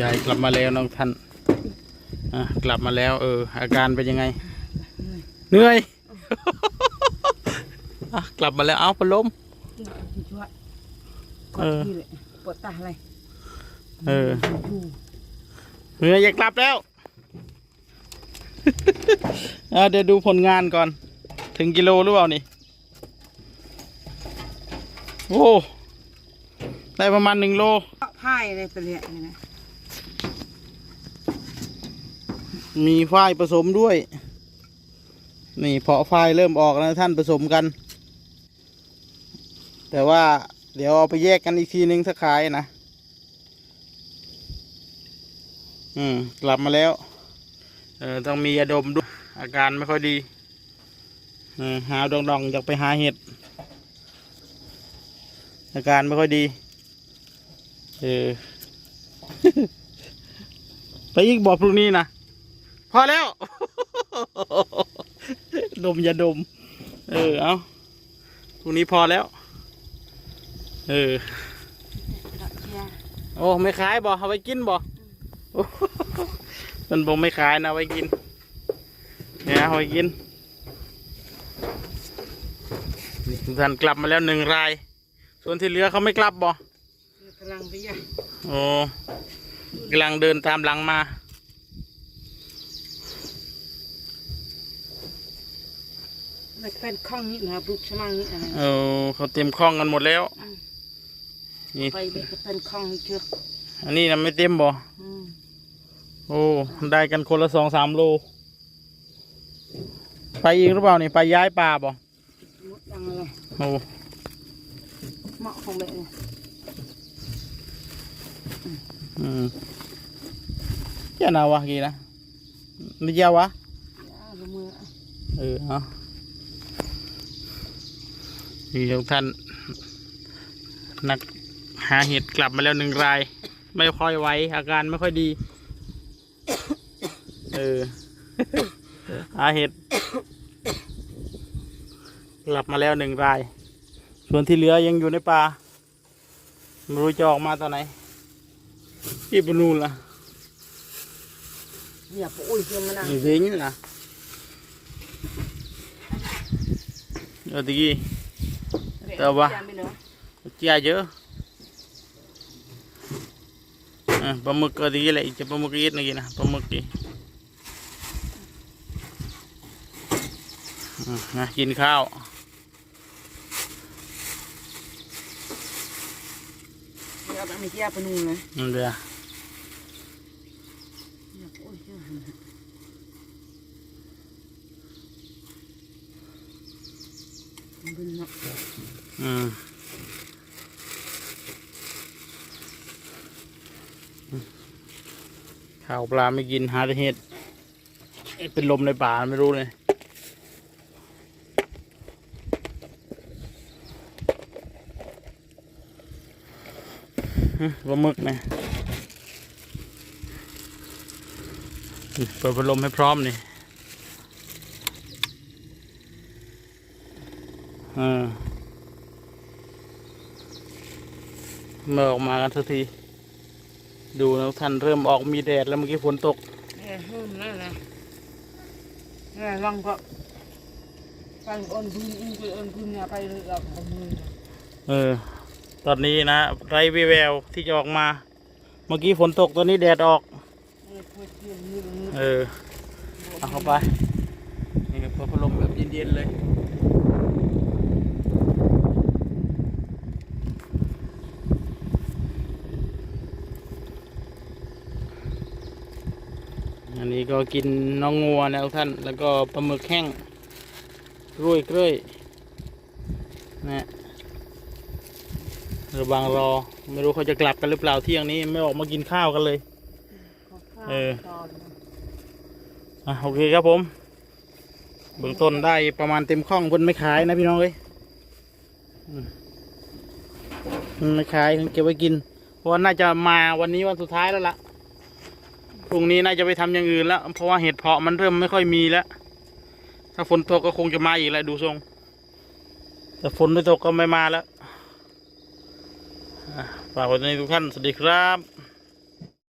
ยายกลับมาแล้วน้องท่านอะกลับมาแล้วเออ อาการเป็นยังไง เหนื่อยอะกลับมาแล้วเอาพัดลมช่วยเออนี่แหละปวดตาอะไรเออเหนื่อยอยากกลับแล้วอะเดี๋ยวดูผลงานก่อน ถึงกิโลหรือเปล่านี่โอ้ได้ประมาณหนึ่งโลพ่ายอะไรไปเลยนี่นะ มีฝ้ายผสมด้วย นี่เพาะฝ้ายเริ่มออกแล้วท่านผสมกัน แต่ว่าเดี๋ยวเอาไปแยกกันอีกทีนึงสักขายนะ อืม กลับมาแล้ว เออต้องมียาดมด้วย อาการไม่ค่อยดีหาดองดองๆอยากไปหาเห็ด อาการไม่ค่อยดี เออ ไปอีกบอกพรุ่งนี้นะ พอแล้ว ดมอย่าดม เออ เอาพรุ่งนี้พอแล้ว เออ โอ้ ไม่ขายบ่เอาไว้กินบ่โอ้มันบอกไม่ขายนะเอาไว้กิน เนี่ยเอาไว้กินนี่ทุกท่านกลับมาแล้วหนึ่งราย ส่วนที่เหลือเขาไม่กลับบ่กำลังไปย่ะโอ้กำลังเดินตามหลังมา มันเป็นข้องนี่นะปลูกชะมังนี่อะไรเออเขาเตรียมคล้องกันหมดแล้ว นี่ไปเด็กก็เป็นข้องนี่เชื่ออันนี้นะไม่เต็มบ่อืมโอ้ได้กันคนละสองสามโล ไปอีกหรือเปล่านี่ไปย้ายป่าบ่มดยังเลยโอ้เหมาะของแบบนี้อืมเจ้านาวะกี่นะไม่เจ้าวะย่าลูกมือ เออเอา นี่ทุกท่าน นักหาเห็ดกลับมาแล้วหนึ่งราย ไม่ค่อยไหวอาการไม่ค่อยดี เออหาเห็ดกลับมาแล้วหนึ่งราย ส่วนที่เหลือยังอยู่ในป่าไม่รู้จะออกมาตอนไหนที่ปนูนล่ะอย่าไปอุ้ยเชื่อมันนะอยู่สิงล่ะเออตะกี้ แต่ว่าไม่เนอะเจียเยอะอะปลาหมึกก็ดีแหละอีกจะปลาหมึกอีกนะกินนะปลาหมึกกี่อะนะกินข้าวเดี๋ยว ข่าปนูนเลยนั่นเดียวอย่าไปอุ้ยเชื่อมันเป็นเนาะอืมข้าวปลาไม่กินหาแต่เห็ดเป็นลมในป่าไม่รู้เลยปลาหมึกนะเปิดพัดลมให้พร้อมนี่ อ่าเมื่อออกมากันสักที ดูนะท่านเริ่มออกมีแดดแล้วเมื่อกี้ฝนตกเออหืมนั่นนะเออลองก็ฟังอ้นบุญอุ้งไปอ้นบุญเนี่ยไปเลยเอาของมือเออ ตอนนี้นะไรวิแววที่จะออกมา เมื่อกี้ฝนตกตอนนี้แดดออก เออช่วยเชื่อมือมือเออเอาเข้าไป นี่เปิดพัดลมแบบเย็นๆเลย อันนี้ก็กินน้องงัวนะทุกท่าน แล้วก็ปลาหมึกแห้งกล้วยกล้วยนะระวังรอ ไม่รู้เขาจะกลับกันหรือเปล่าเที่ยงนี้ไม่ออกมากินข้าวกันเลย เออ อะโอเคครับผม เบื้องต้นได้ประมาณเต็มข้องเพิ่นไม่ขายนะพี่น้องเอ้ยอืมเพิ่นไม่ขายเพิ่นเก็บไว้กิน เพราะว่าน่าจะมาวันนี้วันสุดท้ายแล้วล่ะ พรุ่งนี้น่าจะไปทำอย่างอื่นแล้ว เพราะว่าเห็ดเพาะมันเริ่มไม่ค่อยมีแล้ว ถ้าฝนตกก็คงจะมาอีกแหละดูทรง แต่ฝนไม่ตกก็ไม่มาแล้วฝากไว้ในทุกท่านสวัสดีครับ